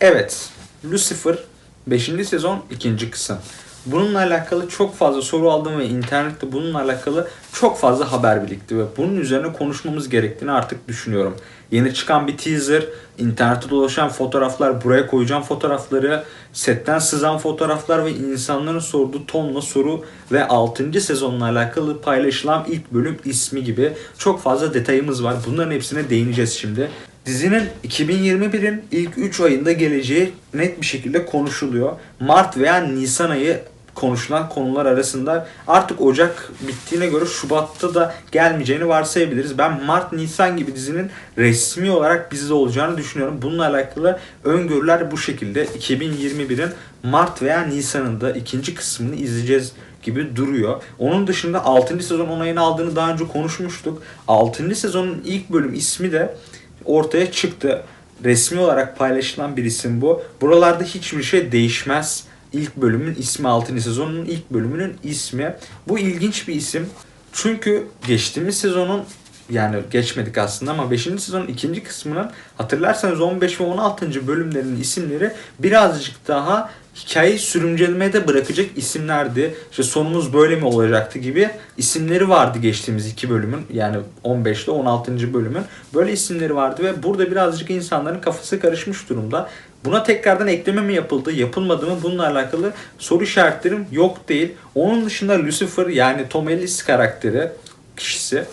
Evet, Lucifer 5. sezon 2. kısım. Bununla alakalı çok fazla soru aldım ve internette bununla alakalı çok fazla haber birikti ve bunun üzerine konuşmamız gerektiğini artık düşünüyorum. Yeni çıkan bir teaser, internette dolaşan fotoğraflar, buraya koyacağım fotoğrafları, setten sızan fotoğraflar ve insanların sorduğu tonla soru ve 6. sezonla alakalı paylaşılan ilk bölüm ismi gibi çok fazla detayımız var. Bunların hepsine değineceğiz şimdi. Dizinin 2021'in ilk 3 ayında geleceği net bir şekilde konuşuluyor. Mart veya Nisan ayı konuşulan konular arasında artık Ocak bittiğine göre Şubat'ta da gelmeyeceğini varsayabiliriz. Ben Mart Nisan gibi dizinin resmi olarak bizde olacağını düşünüyorum. Bununla alakalı öngörüler bu şekilde. 2021'in Mart veya Nisan'ında ikinci kısmını izleyeceğiz gibi duruyor. Onun dışında 6. sezon onayını aldığını daha önce konuşmuştuk. 6. sezonun ilk bölüm ismi de ortaya çıktı. Resmi olarak paylaşılan bir isim bu. Buralarda hiçbir şey değişmez. İlk bölümün ismi 6. sezonun ilk bölümünün ismi. Bu ilginç bir isim. Çünkü geçtiğimiz sezonun yani geçmedik aslında ama 5. sezonun ikinci kısmının hatırlarsanız 15 ve 16. bölümlerinin isimleri birazcık daha hikayeyi sürümcelemeye de bırakacak isimlerdi. İşte sonumuz böyle mi olacaktı gibi isimleri vardı geçtiğimiz iki bölümün yani 15 ile 16. bölümün. Böyle isimleri vardı ve burada birazcık insanların kafası karışmış durumda. Buna tekrardan ekleme mi yapıldı, yapılmadı mı bununla alakalı soru işaretlerim yok değil. Onun dışında Lucifer yani Tom Ellis karakteri kişisi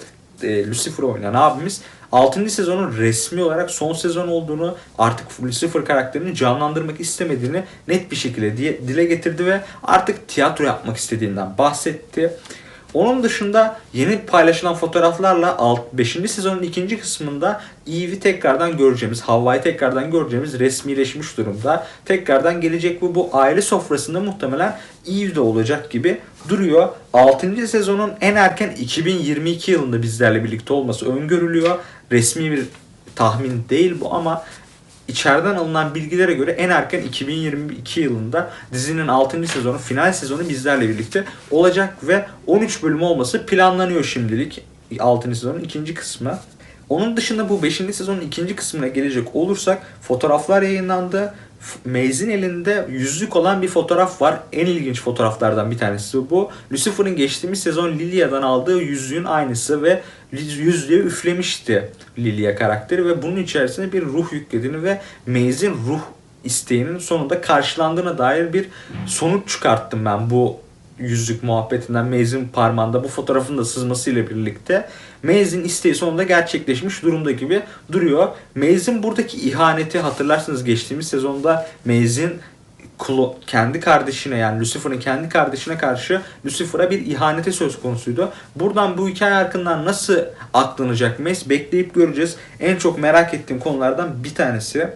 e, Lucifer oynayan abimiz 6. sezonun resmi olarak son sezon olduğunu artık Lucifer karakterini canlandırmak istemediğini net bir şekilde dile getirdi ve artık tiyatro yapmak istediğinden bahsetti. Onun dışında yeni paylaşılan fotoğraflarla 5. sezonun ikinci kısmında Eve'i tekrardan göreceğimiz, Havva'yı tekrardan göreceğimiz resmileşmiş durumda. Tekrardan gelecek bu bu aile sofrasında muhtemelen Eve de olacak gibi duruyor. 6. sezonun en erken 2022 yılında bizlerle birlikte olması öngörülüyor. Resmi bir tahmin değil bu ama içeriden alınan bilgilere göre en erken 2022 yılında dizinin 6. sezonu, final sezonu bizlerle birlikte olacak ve 13 bölüm olması planlanıyor şimdilik 6. sezonun ikinci kısmı. Onun dışında bu 5. sezonun ikinci kısmına gelecek olursak fotoğraflar yayınlandı. Maze'in elinde yüzük olan bir fotoğraf var. En ilginç fotoğraflardan bir tanesi bu. Lucifer'ın geçtiğimiz sezon Lilia'dan aldığı yüzüğün aynısı ve yüzüğü üflemişti Lilia karakteri ve bunun içerisine bir ruh yüklediğini ve Maze'in ruh isteğinin sonunda karşılandığına dair bir sonuç çıkarttım ben bu yüzük muhabbetinden Maze'in parmağında bu fotoğrafın da sızmasıyla birlikte Maze'in isteği sonunda gerçekleşmiş durumda gibi duruyor. Maze'in buradaki ihaneti hatırlarsınız geçtiğimiz sezonda Maze'in kendi kardeşine yani Lucifer'ın kendi kardeşine karşı Lucifer'a bir ihaneti söz konusuydu. Buradan bu hikaye hakkında nasıl aklanacak Mace bekleyip göreceğiz. En çok merak ettiğim konulardan bir tanesi.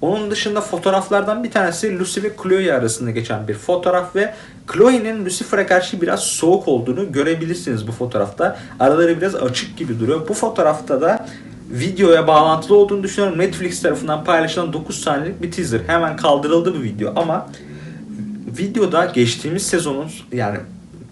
Onun dışında fotoğraflardan bir tanesi Lucy ve Chloe arasında geçen bir fotoğraf ve Chloe'nin Lucifer'a karşı biraz soğuk olduğunu görebilirsiniz bu fotoğrafta. Araları biraz açık gibi duruyor. Bu fotoğrafta da videoya bağlantılı olduğunu düşünüyorum. Netflix tarafından paylaşılan 9 saniyelik bir teaser. Hemen kaldırıldı bu video ama videoda geçtiğimiz sezonun yani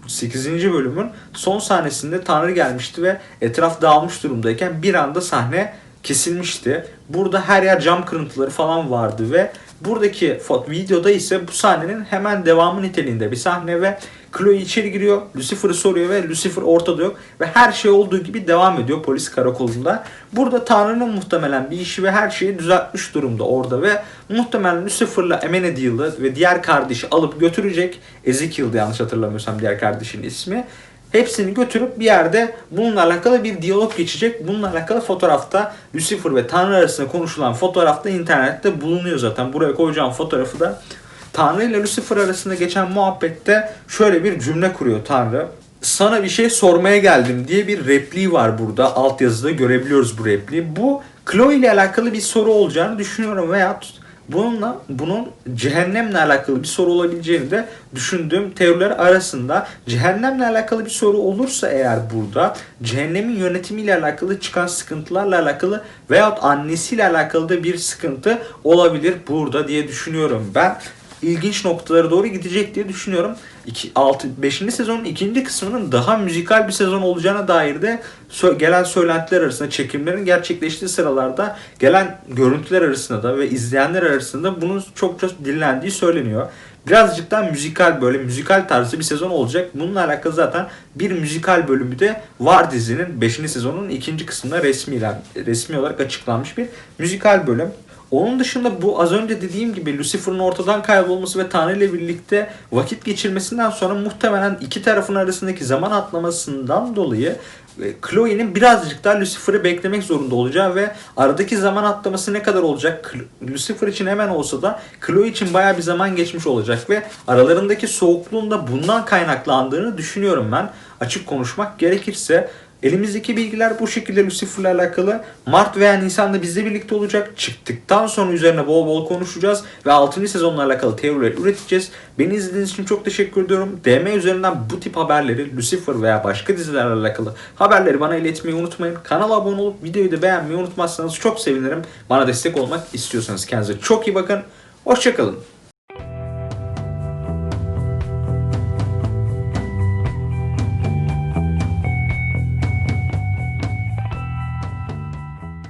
8. bölümün son sahnesinde Tanrı gelmişti ve etraf dağılmış durumdayken bir anda sahne kesilmişti. Burada her yer cam kırıntıları falan vardı ve buradaki videoda ise bu sahnenin hemen devamı niteliğinde bir sahne ve Chloe içeri giriyor, Lucifer'ı soruyor ve Lucifer ortada yok ve her şey olduğu gibi devam ediyor polis karakolunda. Burada Tanrı'nın muhtemelen bir işi ve her şeyi düzeltmiş durumda orada ve muhtemelen Lucifer'la Amenadiel'ı ve diğer kardeşi alıp götürecek. Ezekiel'di yanlış hatırlamıyorsam diğer kardeşin ismi. Hepsini götürüp bir yerde bununla alakalı bir diyalog geçecek. Bununla alakalı fotoğrafta Lucifer ve Tanrı arasında konuşulan fotoğrafta internette bulunuyor zaten. Buraya koyacağım fotoğrafı da Tanrı ile Lucifer arasında geçen muhabbette şöyle bir cümle kuruyor Tanrı. Sana bir şey sormaya geldim diye bir repliği var burada. Altyazıda görebiliyoruz bu repliği. Bu Chloe ile alakalı bir soru olacağını düşünüyorum veya bununla bunun cehennemle alakalı bir soru olabileceğini de düşündüğüm teoriler arasında cehennemle alakalı bir soru olursa eğer burada cehennemin yönetimiyle alakalı çıkan sıkıntılarla alakalı veyahut annesiyle alakalı da bir sıkıntı olabilir burada diye düşünüyorum ben. İlginç noktalara doğru gidecek diye düşünüyorum. 5. sezonun ikinci kısmının daha müzikal bir sezon olacağına dair de gelen söylentiler arasında çekimlerin gerçekleştiği sıralarda gelen görüntüler arasında da ve izleyenler arasında bunun çok çok dinlendiği söyleniyor. Birazcık daha müzikal böyle müzikal tarzı bir sezon olacak. Bununla alakalı zaten bir müzikal bölümü de var dizinin 5. sezonun ikinci kısmında resmi, resmi olarak açıklanmış bir müzikal bölüm. Onun dışında bu az önce dediğim gibi Lucifer'ın ortadan kaybolması ve Tanrı ile birlikte vakit geçirmesinden sonra muhtemelen iki tarafın arasındaki zaman atlamasından dolayı e, Chloe'nin birazcık daha Lucifer'ı beklemek zorunda olacağı ve aradaki zaman atlaması ne kadar olacak? Lucifer için hemen olsa da Chloe için baya bir zaman geçmiş olacak ve aralarındaki soğukluğun da bundan kaynaklandığını düşünüyorum ben. Açık konuşmak gerekirse Elimizdeki bilgiler bu şekilde Lucifer'la alakalı. Mart veya Nisan'da bizle birlikte olacak. Çıktıktan sonra üzerine bol bol konuşacağız ve 6. sezonla alakalı teoriler üreteceğiz. Beni izlediğiniz için çok teşekkür ediyorum. DM üzerinden bu tip haberleri Lucifer veya başka dizilerle alakalı haberleri bana iletmeyi unutmayın. Kanala abone olup videoyu da beğenmeyi unutmazsanız çok sevinirim. Bana destek olmak istiyorsanız kendinize çok iyi bakın. Hoşçakalın.